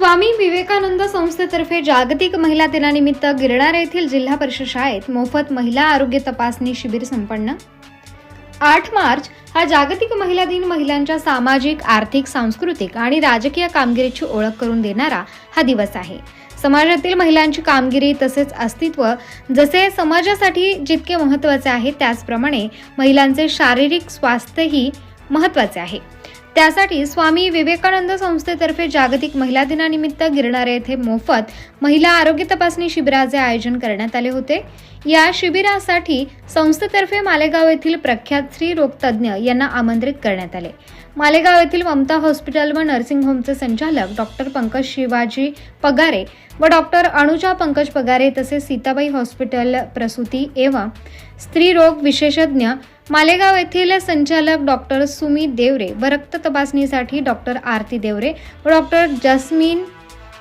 स्वामी विवेकानंद संस्थेतर्फे जागतिक महिला दिनानिमित्त गिरणार येथील जिल्हा परिषद शाळेत मोफत महिला आरोग्य तपासणी शिबिर संपन्न. आठ मार्च हा जागतिक महिला दिन महिलांच्या सामाजिक आर्थिक सांस्कृतिक आणि राजकीय कामगिरीची ओळख करून देणारा हा दिवस आहे. समाजातील महिलांची कामगिरी तसेच अस्तित्व जसे समाजासाठी जितके महत्त्वाचे आहे त्याचप्रमाणे महिलांचे शारीरिक स्वास्थ्यही महत्त्वाचे आहे. त्यासाठी स्वामी विवेकानंद संस्थेतर्फे जागतिक महिला दिनानिमित्त गिरणारे येथे मोफत महिला आरोग्य तपासणी शिबिराचे आयोजन करण्यात आले होते. या शिबिरासाठी संस्थेतर्फे मालेगाव येथील प्रख्यात स्त्रीरोग तज्ज्ञ यांना आमंत्रित करण्यात आले. मालेगाव येथील ममता हॉस्पिटल व नर्सिंग होमचे संचालक डॉक्टर पंकज शिवाजी पगारे व डॉक्टर अनुजा पंकज पगारे तसेच सीताबाई हॉस्पिटल प्रसूती एवं स्त्रीरोग विशेषज्ञ मालेगाव येथील संचालक डॉक्टर सुमी देवरे व रक्त तपासणीसाठी डॉक्टर आरती देवरे व डॉक्टर जस्मिन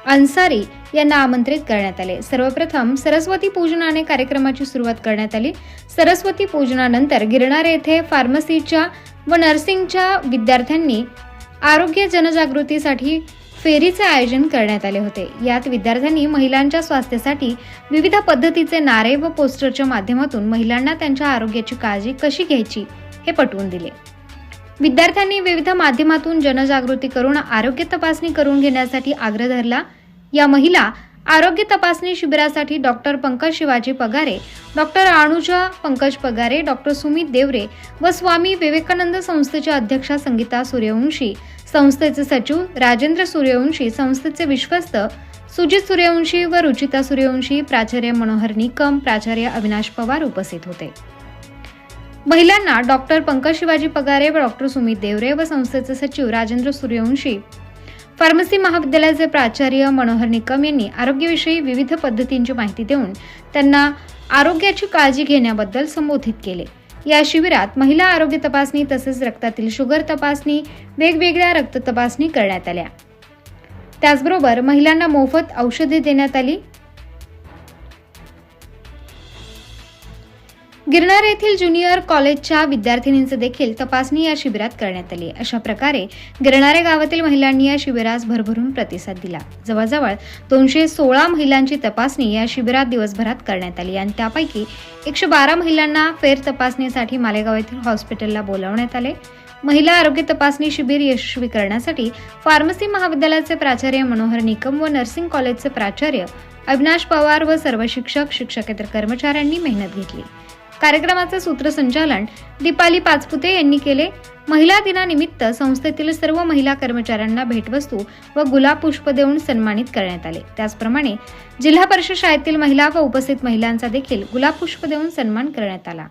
अन्सारी यांना आमंत्रित करण्यात आले. सर्वप्रथम सरस्वती पूजनाने कार्यक्रमाची सुरुवात करण्यात आली. सरस्वती पूजनानंतर गिरणार येथे फार्मसीच्या व नर्सिंगच्या विद्यार्थ्यांनी आरोग्य जनजागृतीसाठी फेरीचे आयोजन करण्यात आले होते. यात विद्यार्थ्यांनी महिलांच्या स्वास्थ्यासाठी विविध पद्धतीचे नारे व पोस्टरच्या माध्यमातून महिलांना त्यांच्या आरोग्याची काळजी कशी घ्यायची हे पटवून दिले. विद्यार्थ्यांनी विविध माध्यमातून जनजागृती करून आरोग्य तपासणी करून घेण्यासाठी आग्रह धरला. या महिला आरोग्य तपासणी शिबिरासाठी doctor Pankaj Shivaji Pagare doctor Anuja Pankaj Pagare doctor Sumit Deore व स्वामी विवेकानंद संस्थेच्या अध्यक्षा संगीता सूर्यवंशी संस्थेचे सचिव राजेंद्र सूर्यवंशी संस्थेचे विश्वस्त सुजित सूर्यवंशी व रुचिता सूर्यवंशी प्राचार्य मनोहर निकम प्राचार्य अविनाश पवार उपस्थित होते. महिलांना डॉक्टर पंकज शिवाजी पगारे व डॉक्टर सुमित देवरे व संस्थेचे सचिव राजेंद्र सूर्यवंशी फार्मसी महाविद्यालयाचे प्राचार्य मनोहर निकम यांनी आरोग्याविषयी विविध पद्धतींची माहिती देऊन त्यांना आरोग्याची काळजी घेण्याबद्दल संबोधित केले. या शिबिरात महिला आरोग्य तपासणी तसेच रक्तातील शुगर तपासणी वेगवेगळ्या रक्त तपासणी करण्यात आल्या. त्याचबरोबर महिलांना मोफत औषधे देण्यात आली. गिरणार येथील ज्युनियर कॉलेजच्या विद्यार्थिनींचे देखील तपासणी या शिबिरात करण्यात आली. अशा प्रकारे गिरणारे गावातील महिलांनी या शिबिरास भरभरून प्रतिसाद दिला. जवळजवळ दोनशे सोळा महिलांची तपासणी या शिबिरात दिवसभरात करण्यात आली आणि त्यापैकी एकशे बारा महिलांना फेर तपासणीसाठी मालेगाव येथील हॉस्पिटलला बोलावण्यात आले. महिला आरोग्य तपासणी शिबिर यशस्वी करण्यासाठी फार्मसी महाविद्यालयाचे प्राचार्य मनोहर निकम व नर्सिंग कॉलेजचे प्राचार्य अविनाश पवार व सर्व शिक्षक शिक्षकेतर कर्मचाऱ्यांनी मेहनत घेतली. कार्यक्रमाचे सूत्रसंचालन दीपाली पाचपुते यांनी केले. महिला दिनानिमित्त संस्थेतील सर्व महिला कर्मचाऱ्यांना भेटवस्तू व गुलाब पुष्प देऊन सन्मानित करण्यात आले. त्याचप्रमाणे जिल्हा परिषद शाळेतील महिला व उपस्थित महिलांचा देखील गुलाब पुष्प देऊन सन्मान करण्यात आला.